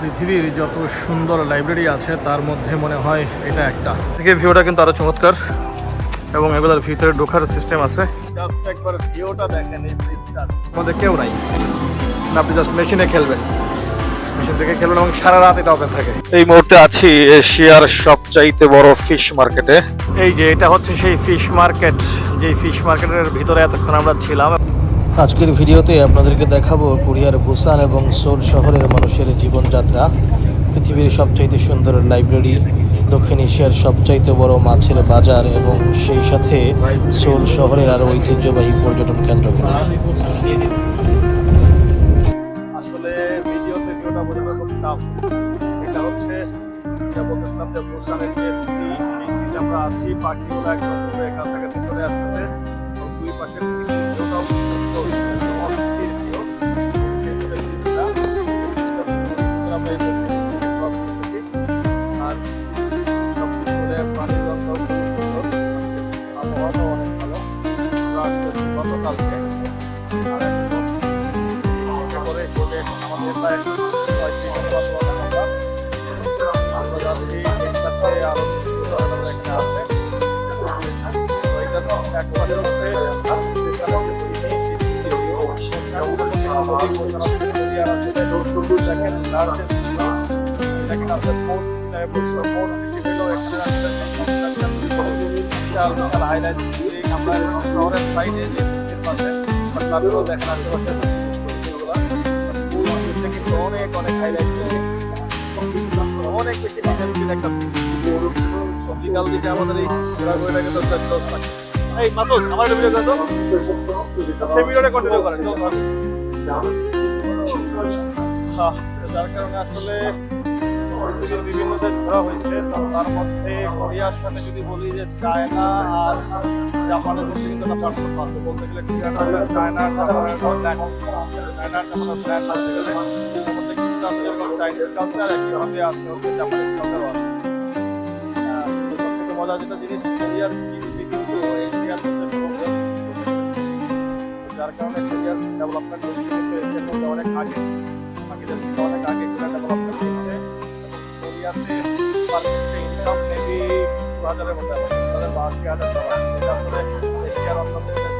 পৃথিবীর যত সুন্দর লাইব্রেরি আছে তার মধ্যে মনে হয় এটা একটা। থেকে ভিউটা কিন্তু আরও চমৎকার এবং এগুলোর ভিতরে ঢোকার সিস্টেম আছে। জাস্ট একবার ভিউটা দেখেন এই ব্রিজটার আমাদের কেউ নাই। আপনি জাস্ট মেশিনে খেলবেন। মেশিন থেকে খেলবেন এবং সারা রাত এটা ওপেন থাকে। এই মুহূর্তে আছি এশিয়ার সবচাইতে বড় ফিশ মার্কেটে এই যে এটা হচ্ছে সেই ফিশ মার্কেট যেই ফিশ মার্কেটের ভিতরে এতক্ষণ আমরা ছিলাম। আজকের ভিডিওতে আপনাদেরকে দেখাবো কোরিয়ার, বুসান এবং সোল শহরের মানুষের জীবনযাত্রা। পৃথিবীর সবচাইতে সুন্দর লাইব্রেরি, দক্ষিণ এশিয়ার সবচাইতে বড় মাছের বাজার এবং সেই সাথে সোল শহরের আরও ঐতিহ্যবাহী পর্যটন কেন্দ্রগুলো আসলে আছি কাছাকাছি চলে আসতেছে। শহরের সাইডে যে বিচের পাশে তারপরেও দেখেন আশেপাশে এটা কিন্তু অনেক অনেক হাইলাইট অনেক বেশি ডিজাইন একটা সিটি বিকাল দিকে আমাদের এই ঘোরাঘুরিটা কিন্তু ক্লোজ থাকে এই মাসুদ আমার একটা ভিডিও করতো সে ভিডিওটা কন্টিনিউ করেন চল। হ্যাঁ, যার কারণে আসলে বিভিন্ন দেশ ঘোরা হয়েছে তো তার মধ্যে কোরিয়ার সাথে যদি বলি যে চায়না আর জাপানের মধ্যে কিন্তু একটা পার্থক্য আছে বলতে গেলে চায়নার জাপানের একটা ব্ল্যান্ড চায়নার জাপানের ব্ল্যান্ড বলতে গেলে আছে জাপানিজ কালচারও আছে। তো মজার যেটা জিনিস কোরিয়ার যার কারণে কোরিয়ার ডেভেলপমেন্ট হচ্ছে, কিন্তু এশিয়ার মধ্যে অনেক আগে, বাকিদের থেকে অনেক আগে কোরিয়া ডেভেলপমেন্ট হয়েছে কোরিয়াতে ইনকাম মেবি সত্তর হাজারের মধ্যে হাজার বা আশি হাজার ডলার যেটা আসলে এশিয়ার অন্য দেশের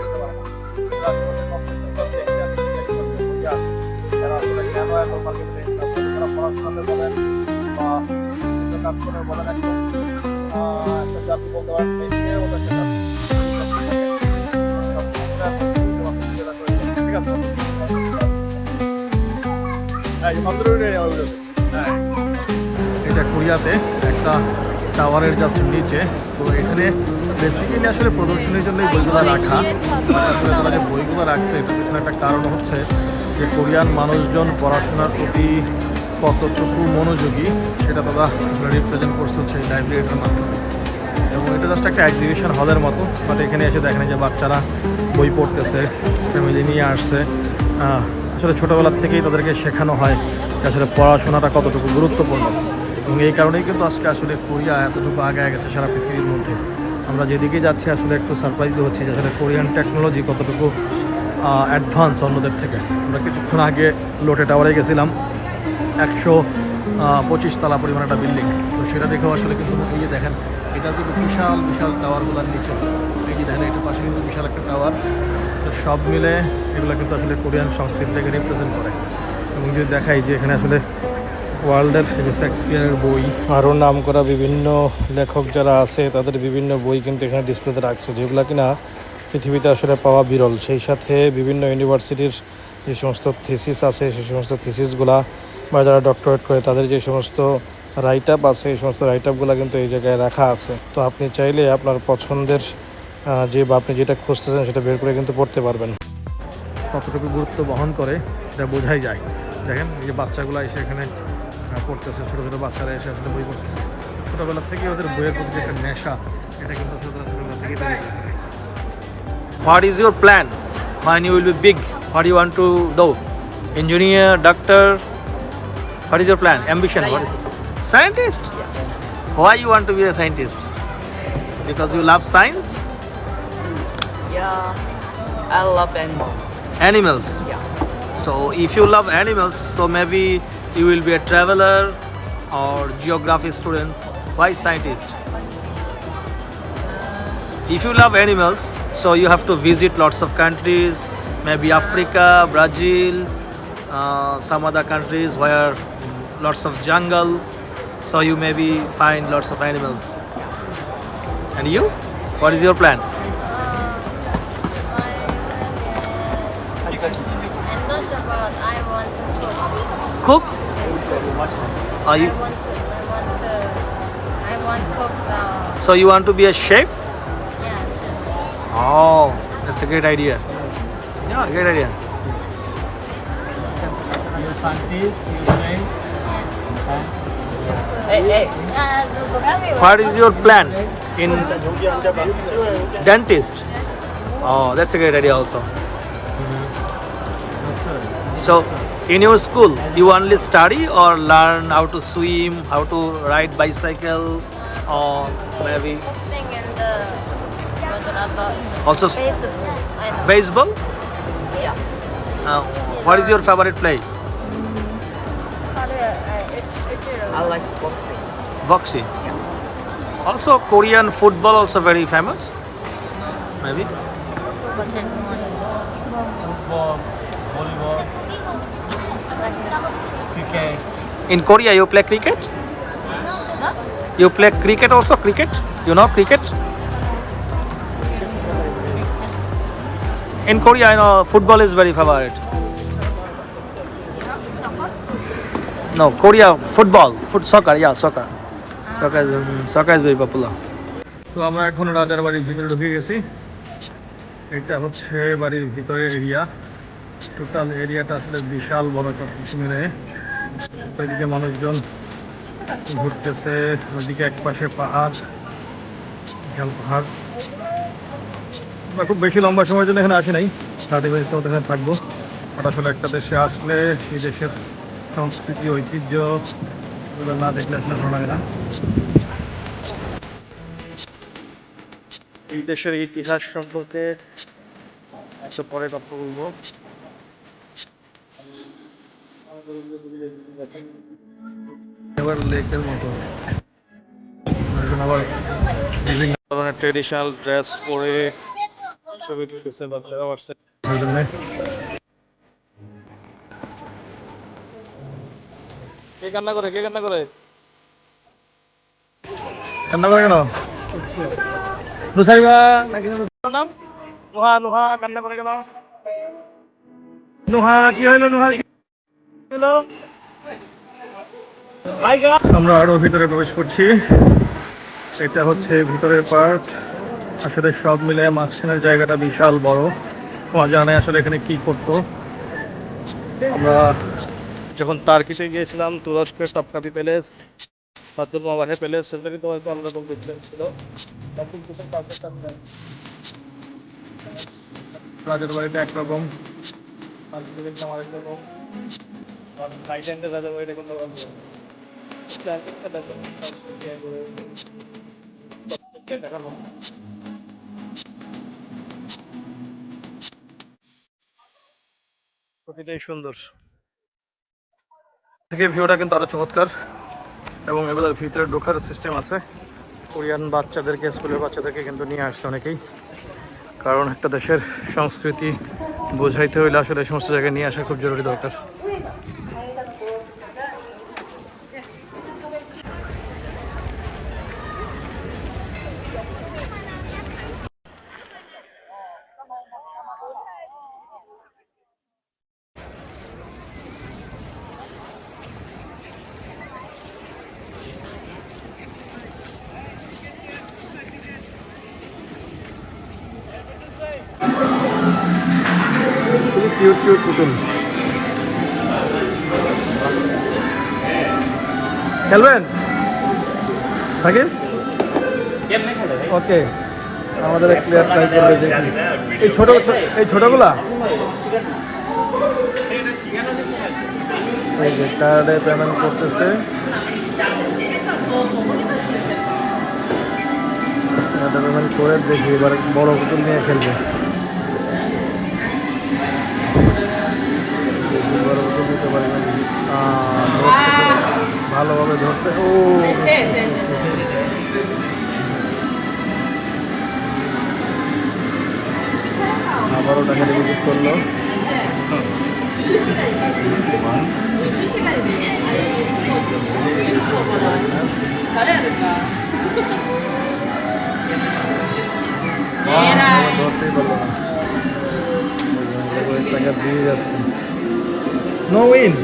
করতে পারে না। কিন্তু আশেপাশে কনস্ট্রাকশন করতে এশিয়ার থেকে কোরিয়া আছে। যারা আসলে কেন এত পার ইনকাম তারা পড়াশোনাতে বলেন বা বিভিন্ন কাজকর্মে বলেন একটা জাতি বলতে পারেন ওদের সেটা ঠিক আছে? হ্যাঁ এটা কোরিয়াতে একটা টাওয়ারের জাস্ট নিচে। তো এখানে বেসিক্যালি আসলে প্রদর্শনীর জন্য বইগুলো রাখা। আসলে তারা যে বইগুলো রাখছে এটার পেছনে একটা কারণ হচ্ছে যে কোরিয়ান মানুষজন পড়াশোনার প্রতি কতটুকু মনোযোগী সেটা তারা আসলে রিপ্রেজেন্ট করছে হচ্ছে এই লাইব্রেরিটার মাধ্যমে। এবং এটা জাস্ট একটা এক্সিবিশন হলের মতো বাট এখানে এসে দেখেন যে বাচ্চারা বই পড়তেছে ফ্যামিলি নিয়ে আসছে। আসলে ছোটোবেলার থেকেই তাদেরকে শেখানো হয় যে আসলে পড়াশোনাটা কতটুকু গুরুত্বপূর্ণ। এবং এই কারণেই কিন্তু আজকে আসলে কোরিয়া এতটুকু আগে গেছে সারা পৃথিবীর মধ্যে। আমরা যেদিকে যাচ্ছি, আসলে একটু সারপ্রাইজ হচ্ছি যে আসলে কোরিয়ান টেকনোলজি কতটুকু অ্যাডভান্স অন্যদের থেকে। আমরা কিছুক্ষণ আগে লোটে টাওয়ারে গেছিলাম, একশো পঁচিশ তলা পরিমাণ একটা বিল্ডিং তো সেটা দেখেও আসলে কিন্তু এই যে দেখেন এটা কিন্তু বিশাল বিশাল টাওয়ারগুলোর নিচে। যে দেখেন এটার পাশে কিন্তু বিশাল একটা টাওয়ার তো সব মিলে এগুলো কিন্তু আসলে কোরিয়ান সংস্কৃতিটাকে রিপ্রেজেন্ট করে। এবং যদি দেখাই যে এখানে আসলে ওয়ার্ল্ডের শেক্সপিয়ারের বই, আরও নাম করা বিভিন্ন লেখক যারা আছে, তাদের বিভিন্ন বই কিন্তু এখানে ডিসপ্লেতে রাখছে, যেগুলো কিনা পৃথিবীতে আসলে পাওয়া বিরল। সেই সাথে বিভিন্ন ইউনিভার্সিটির যে সমস্ত থিসিস আছে, সেই সমস্ত থিসিসগুলা বা যারা ডক্টরেট করে, তাদের যে সমস্ত রাইট আপ আছে এই সমস্ত রাইট আপগুলো কিন্তু এই জায়গায় রাখা আছে। তো আপনি চাইলে আপনার পছন্দের যে আপনি যেটা খুঁজতে চান সেটা বের করে কিন্তু পড়তে পারবেন। কতটুকু গুরুত্ব বহন করে সেটা বোঝাই যায়। দেখেন যে বাচ্চাগুলো এসে এখানে পড়তেছে ছোটো ছোটো বাচ্চারা এসে আসলে বই পড়তেছে। ছোটোবেলার থেকে ওদের বইয়ের প্রতি একটা নেশা এটা কিন্তু ছোটোবেলা what is your plan when you will be big what you want to do engineer doctor what is your plan ambition scientist why you want to be a scientist because you love science Yeah, I love animals. Animals. Yeah. So if you love animals, so maybe you will be a traveler or geography students. Why scientist? If you love animals, so you have to visit lots of countries, maybe Africa, Brazil, uh, some other countries where lots of jungle. So you maybe find lots of animals. And you? What is your plan? Cook? cook. Are you? I want to. I want to. I want cook. Uh, So you want to be a chef? yeah. Oh, that's a great idea. Yeah, great idea. You're scientist, you're trained. Hey, hey. Uh, look at me. What is your plan in dentist? Oh, that's a great idea also. So, in your school, you only study or learn how to swim, how to ride bicycle, or maybe Thing in the. What I thought. also s- Facebook. I know. baseball? Yeah. Uh, what is your favorite play? How I? Uh, it, it's. I like boxing. Voxy. Also, Korean football also very famous. Maybe. But then one. Football, cricket. In Korea, you play cricket? Huh? You play cricket also? Cricket? You know cricket? In Korea, I know football is very favorite. No, Korea football, foot soccer, yeah, soccer. Soccer is, um, soccer is very popular. তো আমরা এখন রাজার বাড়ির ভিতরে ঢুকে গেছি এটা হচ্ছে বাড়ির ভিতরের এরিয়া টোটাল এরিয়াটা আসলে বিশাল বড় একটা ওইদিকে মানুষজন ঘুরতেছে ওইদিকে এক পাশে পাহাড় পাহাড়। খুব বেশি লম্বা সময়ের জন্য এখানে আসি নাই, সাথে বেশি তো এখানে থাকব। আর আসলে একটা দেশে আসলে সেই দেশের সংস্কৃতি, ঐতিহ্য, এগুলো না দেখলে আসলে ভালো লাগে না। এই দেশের ইতিহাস সম্পর্কে একটু পরে কথা বলব। এবার লেকের মতো। আবার ধরনের ট্রেডিশনাল ড্রেস পরে ছবি তুলতেছে বাচ্চারা জন্যে কে কান্না করে কে কান্না করে? কান্না করে কেন? নুসাইবা নাকি নাম? নুহা নুহা কান্না করে কেন? নুহা কি হইল নুহা? আমরা আরও ভিতরে প্রবেশ করছি। এটা হচ্ছে ভিতরের পার্ট আসলে সব মিলে মাঝখানের জায়গাটা বিশাল বড়। তোমার জানে আসলে এখানে কি করতো। আমরা যখন তার্কিতে গিয়েছিলাম, তুরস্কের টপকাপি প্যালেস ফাতুল প্যালেস হয়তো অন্যরকম দেখতে ছিল। রাজার বাড়িতে একরকম। তার্কিতে রকম আর থাইল্যান্ডের রাজার প্রকৃতি সুন্দর। থেকে ভিউটা কিন্তু আরও চমৎকার। এবং এগুলোর ভিতরে ঢোকার সিস্টেম আছে। কোরিয়ান বাচ্চাদেরকে, স্কুলের বাচ্চাদেরকে কিন্তু নিয়ে আসছে অনেকেই। কারণ একটা দেশের সংস্কৃতি বোঝাইতে হইলে আসলে সমস্ত জায়গায় নিয়ে আসা খুব জরুরি দরকার। কিউট কিউট পুতুল খেলবেন? থাকেন ওকে আমাদের প্লেয়ার ট্রাই করবে দেখি এই ছোট এই ছোটগুলা? যে কার্ডে পেমেন্ট করতেছে। পেমেন্ট করে দেখি, এবার বড় পুতুল নিয়ে খেলবে। বড় পারি না আহ, ধরছে তো। ভালোভাবে ধরছে। ও আবারও টাকা ডিপোজিট করল। আবার ধরতেই পারল না। টাকা দিয়ে যাচ্ছে। No win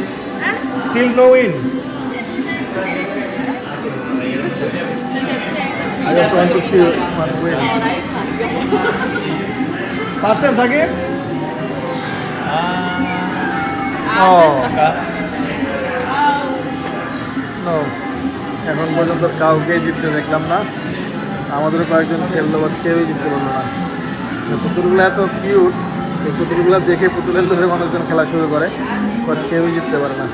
still no win I just want to see one win. Percent থাকে ও No. এখন পর্যন্ত কাউকে জিততে দেখলাম না। আমাদের কয়েকজন খেললো বাট কেউই জিততে পারল না। পুতুলগুলো এত কিউট এই পুতুলগুলো দেখে পুতুলের ধরে মানুষজন খেলা শুরু করে। বাট কেউই জিততে পারে না।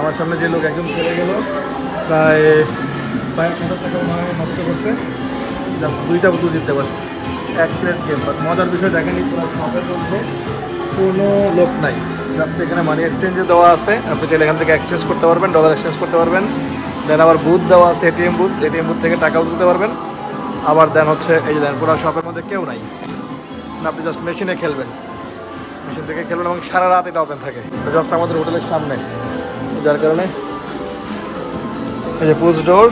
আমার সামনে যে লোক একজন খেলে গেল, প্রায় প্রায় হাজার টাকা নষ্ট করছে। জাস্ট দুইটা পুতুল জিততে পারছে। এক প্লেট গেম বাট মজার বিষয় দেখেনি কোনো লোক নাই। জাস্ট এখানে মানি এক্সচেঞ্জে দেওয়া আছে। আপনি চাইলে এখান থেকে এক্সচেঞ্জ করতে পারবেন ডলার এক্সচেঞ্জ করতে পারবেন। দেন আবার বুথ দেওয়া আছে এটিএম বুথ এটিএম বুথ থেকে টাকাও তুলতে পারবেন। আবার দেন হচ্ছে, এই যে দেন পুরো শপের মধ্যে কেউ নাই। আপনি জাস্ট মেশিনে খেলবেন। মেশিন থেকে খেলবেন এবং সারা রাত এটা ওপেন থাকে। জাস্ট আমাদের হোটেলের সামনে। যার কারণে এই যে পুজ ডোর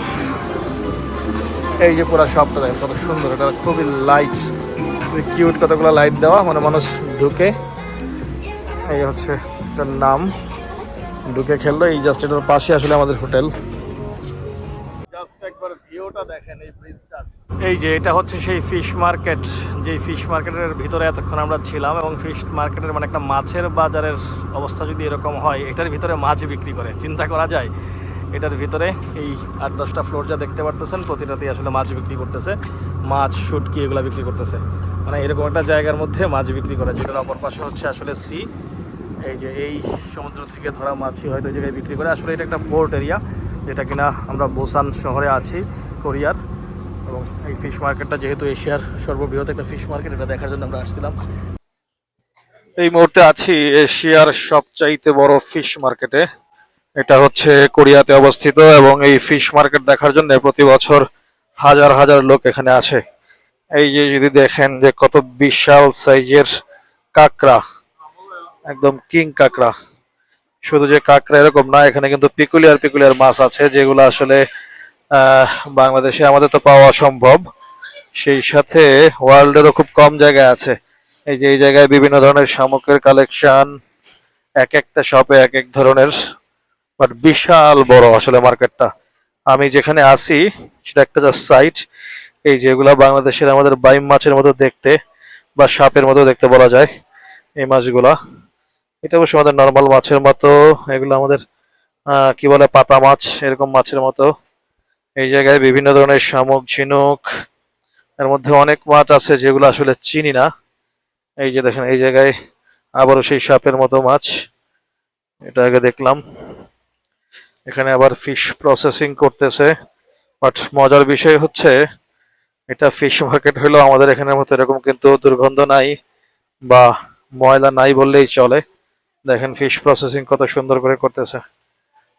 এই যে পুরো শপটা দেখেন, কত সুন্দর, এটা খুবই লাইট কিউট কতগুলো লাইট দেওয়া মানে মানুষ ঢুকে। এই হচ্ছে এটার নাম। ঢুকে খেললো, এই জাস্ট এটার পাশে আসলে আমাদের হোটেল। দেখেন এই এই যে, এটা হচ্ছে সেই ফিশ মার্কেট যেই ফিশ মার্কেটের ভিতরে এতক্ষণ আমরা ছিলাম এবং ফিশ মার্কেটের মানে একটা মাছের বাজারের অবস্থা যদি এরকম হয়, এটার ভিতরে মাছ বিক্রি করে। চিন্তা করা যায়, এটার ভিতরে এই আট দশটা ফ্লোর যা দেখতে পারতেছেন, প্রতিটাতেই আসলে মাছ বিক্রি করতেছে। মাছ, শুটকি এগুলো বিক্রি করতেছে। মানে এরকম একটা জায়গার মধ্যে মাছ বিক্রি করে, যেটার অপর পাশে হচ্ছে আসলে সি এই যে, এই সমুদ্র থেকে ধরা মাছই হয়তো জায়গায় বিক্রি করে। আসলে এটা একটা পোর্ট এরিয়া যেটা কিনা আমরা বোসান শহরে আছি, কোরিয়ার। এবং এই ফিশ মার্কেটটা যেহেতু এশিয়ার সর্ববৃহৎ একটা ফিশ মার্কেট এটা দেখার জন্য আমরা আসছিলাম। এই মুহূর্তে আছি এশিয়ার সবচাইতে বড় ফিশ মার্কেটে এটা হচ্ছে কোরিয়াতে অবস্থিত এবং এই ফিশ মার্কেট দেখার জন্য প্রতি বছর হাজার হাজার লোক এখানে আসে। এই যে যদি দেখেন যে কত বিশাল সাইজের কাঁকড়া, একদম কিং কাঁকড়া। শুধু যে কাঁকড়া এরকম না, এখানে কিন্তু পিকুলিয়ার পিকুলিয়ার মাছ আছে, যেগুলো আসলে বাংলাদেশে আমাদের তো পাওয়া সম্ভব। সেই সাথে ওয়ার্ল্ডেরও খুব কম জায়গায় আছে। এই যে এই জায়গায় বিভিন্ন ধরনের শামুকের কালেকশন এক একটা শপে এক এক ধরনের বাট বিশাল বড় আসলে মার্কেটটা আমি যেখানে আছি, সেটা একটা জাস্ট সাইট এই যেগুলা বাংলাদেশের আমাদের বাইম মাছের মতো দেখতে, বা সাপের মতো দেখতে বলা যায়, এই মাছগুলা। এটা অবশ্য আমাদের নর্মাল মাছের মতো, এগুলো আমাদের কি বলে, পাতা মাছ, এরকম মাছের মতো। এই জায়গায় বিভিন্ন ধরনের শামুক, ঝিনুক, এর মধ্যে অনেক মাছ আছে যেগুলো আসলে চিনি না। এই যে দেখেন, এই জায়গায় আবারও সেই সাপের মতো মাছ। এটা আগে দেখলাম। এখানে আবার ফিশ প্রসেসিং করতেছে। বাট মজার বিষয় হচ্ছে, এটা ফিশ মার্কেট হলেও আমাদের এখানের মতো এরকম কিন্তু দুর্গন্ধ নাই বা ময়লা নাই বললেই চলে। দেখেন ফিশ প্রসেসিং কত সুন্দর করে করতেছে।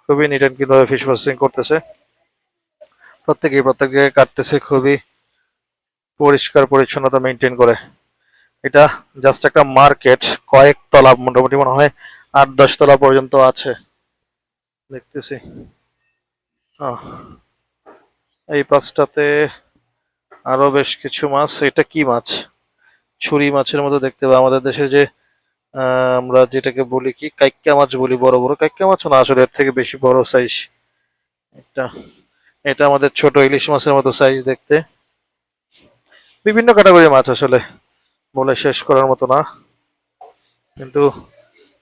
খুবই নিট অ্যান্ড ভাবে ফিশ প্রসেসিং করতেছে। প্রত্যেকেই প্রত্যেক জায়গায় কাটতেছে খুবই পরিষ্কার পরিচ্ছন্নতা মেনটেন করে। এটা জাস্ট একটা মার্কেট কয়েক তলা মোটামুটি মনে হয় আট দশ তলা পর্যন্ত আছে। দেখতেছি। এই পাঁচটাতে আরও বেশ কিছু মাছ। এটা কি মাছ? ছুরি মাছের মতো দেখতে পাই। আমাদের দেশে যে আমরা যেটাকে বলি কি, কাইক্কা মাছ বলি, বড় বড়। কাইক্কা মাছ না, আসলে এর থেকে বেশি বড় সাইজ এটা এটা আমাদের ছোট ইলিশ মাছের মতো সাইজ দেখতে। বিভিন্ন ক্যাটাগরি মাছ আসলে, বলে শেষ করার মতো না। কিন্তু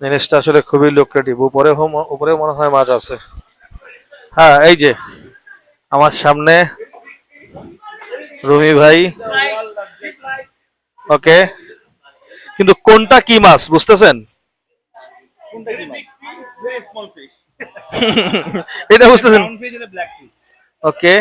জিনিসটা আসলে খুবই লোকরেটিভ উপরে উপরে মনে হয় মাছ আছে। হ্যাঁ এই যে, আমার সামনে রুমি ভাই। ওকে কিন্তু কোনটা কি মাছ বুঝতেছেন? এটা বুঝতেছেন? ওকে